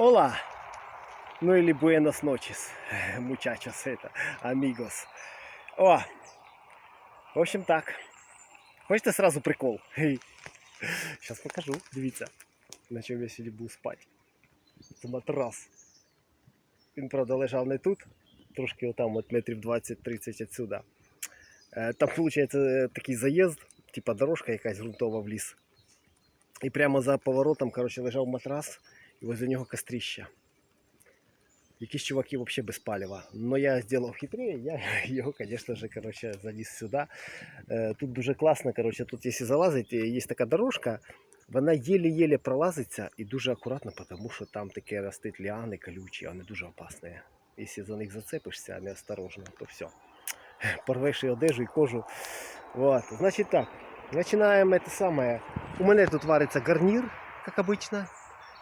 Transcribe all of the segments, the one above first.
Hola. Ну или buenos noches, muchachos, это, amigos. О, в общем так. Хочете сразу прикол? Сейчас покажу, дивіться, на чому я сьогодні буду спати. Це матрас. Він, правда, лежав не тут, трошки отам, от метрів 20-30 отсюда. Е, Там, виходить, такий заїзд, типа дорожка якась ґрунтова в ліс. І прямо за поворотом, коротше, лежав матрас, і возле нього кострища. Якісь чуваки взагалі без палива. Но я зробив хитрее, я його, звісно ж, коротше, заніс сюди. Е, Тут дуже класно, коротше, тут, якщо залазити, є така дорожка, вона єле-єле пролазиться і дуже акуратно, тому що там таке ростуть ліани колючі, вони дуже опасні. Якщо за них зацепишся неосторожно, то все. Порвеш і одежу, і кожу. Вот. Значить так, починаємо це саме. У мене тут вариться гарнір, як обычно.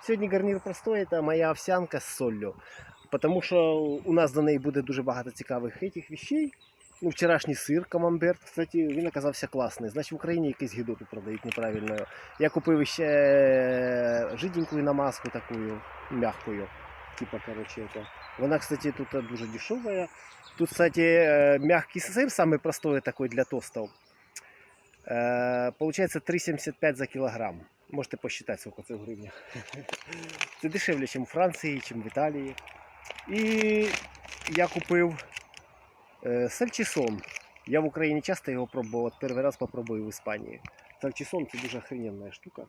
Сьогодні гарнір простой, це моя овсянка з солью. Потому що у нас до неї буде дуже багато цікавих этих вещей. Ну, вчорашній сир камамберт, кстати, він оказався класний. Значить, в Україні якийсь гідоту продають неправильно. Я купив ще жиденьку намазку такую, мягкую. Типа, короче, это. Вона, кстати, тут дуже дешевая. Тут, кстати, э, мягкий сыр, самый простой такой для тостов. Э, Получается 3,75 за килограмм. Можете посчитать, сколько це в гривнях. Це дешевле, ніж в Франції, ніж в Італії. І я купив е, сальчисон. Я в Україні часто його пробував, от перший раз попробую в Іспанії. Сальчисон це дуже охрененная штука.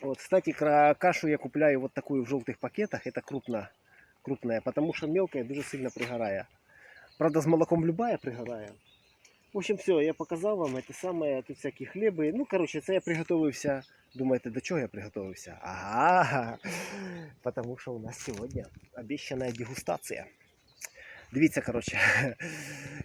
Вот, кстати, кра- кашу я купляю вот такую в желтых пакетах. Это крупно, крупная, потому что мелкая дуже сильно пригорає. Правда, з молоком любая пригорає. В общем, все, я показав вам це саме, тут всякі хліби. Ну, коротше, це я приготовився. Думаєте, до чого я приготовився? Ага, потому що у нас сьогодні обіцяна дегустація. Дивіться, короче,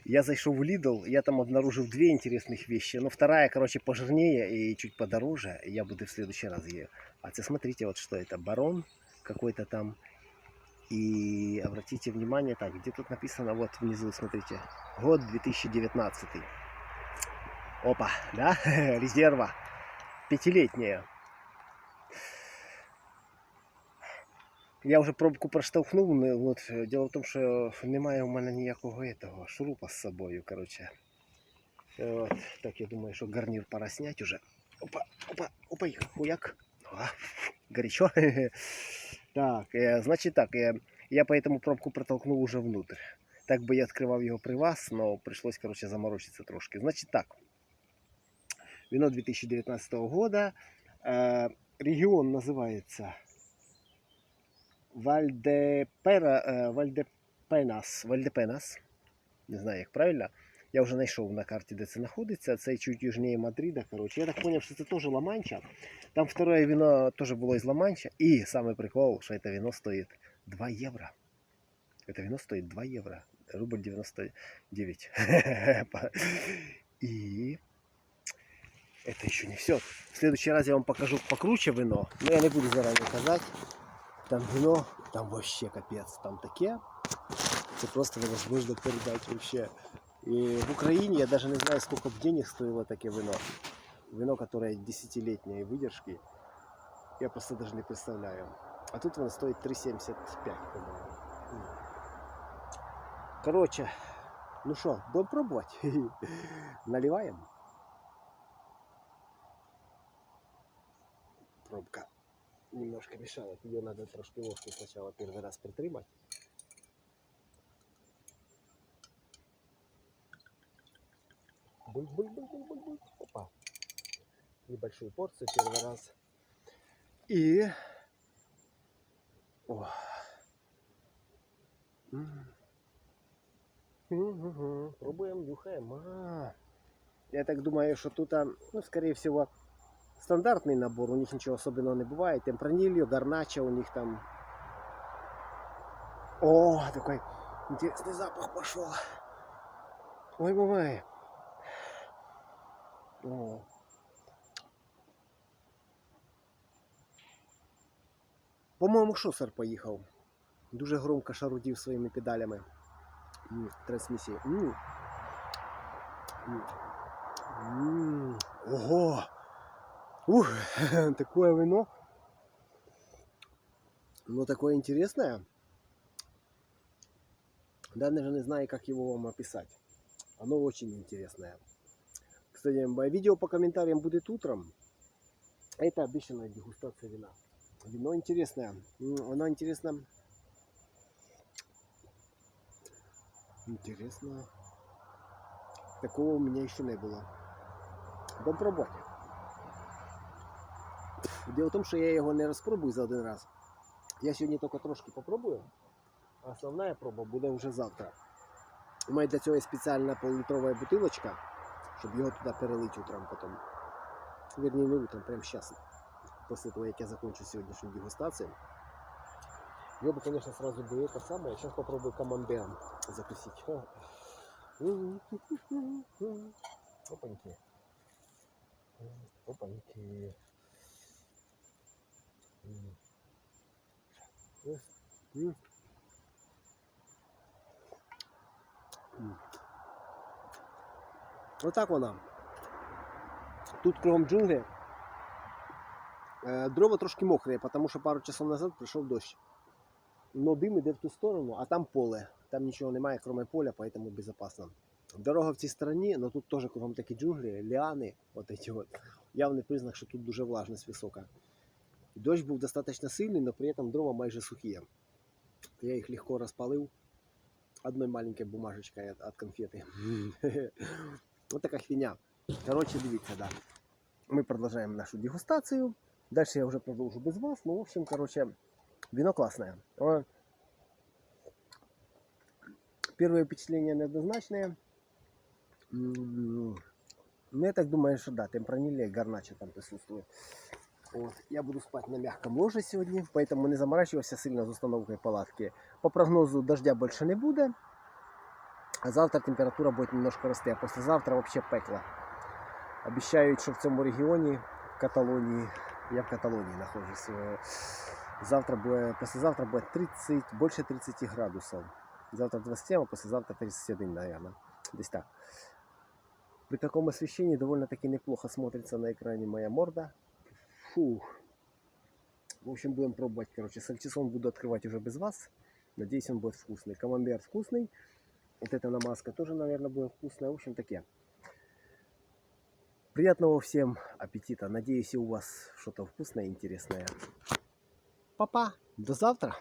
я зайшов у Lidl, я там обнаружил две интересных вещи. Но вторая, короче, пожирнее и чуть подороже. и Я буду в следующий раз ее. А це смотрите, вот что это. Барон какой-то там. И обратите внимание, так, где тут написано, вот внизу, смотрите, год 2019. Опа, да, резерва, пятилетняя. Я вже пробку проштовхнув, не- от, е, діло в тому, що немає у мене ніякого этого, шурупа з собою, короче. Е, От, так, я думаю, що гарнір пора снять уже. Опа, опа, опа, і хуяк. А, горячо. Так, е, значить так, е, я поэтому пробку протолкнув уже внутрь. Так би я відкривав його при вас, но прийшлось, короче, заморочитися трошки. Значить так. Вино 2019 года. Е, регіон називається Вальдепера, е, Вальдепенас, Вальдепенас. Не знаю, як правильно. Я вже знайшов на карті, де це знаходиться. Це чуть южніше Мадрида. Коротше. Я так зрозумів, що це теж Ла-Манча. Там второе вино теж було із Ла-Манча. І саме прикол, що це вино стоїть 2 євро. Это вино стоит 2 евро. Рубль 99. И это еще не все. В следующий раз я вам покажу покруче вино. Но я не буду заранее казать. Там вино, там вообще капец. Там таке. Это просто невозможно передать вообще. И в Украине я даже не знаю, сколько бы денег стоило такое вино. Вино, которое десятилетней выдержки. Я просто даже не представляю. А тут оно стоит 3,75, по-моему. Короче, ну что, будем пробовать. Наливаем. Пробка немножко мешает. Ее надо трошки ложкой сначала первый раз притримать. Буль-буль-буль-буль-буль. Опа. Небольшую порцию первый раз. И... О. Пробуем, нюхаем. А. Я так думаю, что тут, а, ну, скорее всего, стандартный набор. У них ничего особенного не бывает. Темпранильо, гарначо у них там. О, такой интересный запах пошел. Ой, мамай. О. По-моєму, шосер поїхав. Дуже громко шарудів своїми педалями. М, Трансмісії. М. М. М. Ого! Ух, такое вино. Ну, такое интересное. Даже не знаю, как его вам описать. Оно очень интересное. Кстати, мое видео по комментариям будет утром. Это обещанная дегустация вина. Вино интересное. Оно интересно. Интересно. Такого у меня еще не было. Попробуйте. Дело в тому, що я його не розпробую за один раз. Я сьогодні тільки трошки попробую, а основна проба буде вже завтра. У мене для цього є спеціальна полулітрова бутилочка, щоб його туди перелити утром потім. Вірні, не утром, прямо зараз. Після того, як я закончу сьогоднішню дегустацію. Я бы, конечно, сразу бы это самое. Сейчас попробую камамбером закусить. Ха. Опаньки. Опаньки. М. М. Отак вона. Тут кругом джунглі. Е, Дрова трошки мокрі, тому що пару часов назад прийшов дощ. Но дим іде в ту сторону, а там поле. Там нічого немає, крім поля, поэтому безопасно. Дорога в цій стороні, але тут теж кругом такі джунглі, ліани, от эти от. Явний признак, що тут дуже влажність висока. Дощ був достатньо сильний, але при этом дрова майже сухі. Я їх легко розпалив одной маленькой бумажечкой от, от конфеты. Вот такая хвиня. Короче, дивіться, да. Мы продолжаем нашу дегустацию. Дальше я уже продолжу без вас. Ну, в общем, короче, вино классное. О, Первые впечатления неоднозначные. М, Ну, я так думаю, что да, темпранилия и гарначо там присутствует. Вот. Я буду спать на мягком ложе сегодня, поэтому не заморачивался сильно с установкой палатки. По прогнозу дождя больше не будет. А завтра температура будет немножко расти, а послезавтра вообще пекло. Обещают, что в цьому регионе, в Каталонии, я в Каталонии нахожусь, э, завтра будет, послезавтра будет 30, больше 30 градусов. Завтра 27, а послезавтра 31, наверное. Здесь так. При таком освещении довольно-таки неплохо смотрится на экране моя морда. Фух. В общем, будем пробовать, короче. Сальчисон буду открывать уже без вас. Надеюсь, он будет вкусный. Камамбер вкусный. Вот эта намазка тоже, наверное, будет вкусная. В общем, такие. Приятного всем аппетита. Надеюсь, и у вас что-то вкусное и интересное. Папа, до завтра.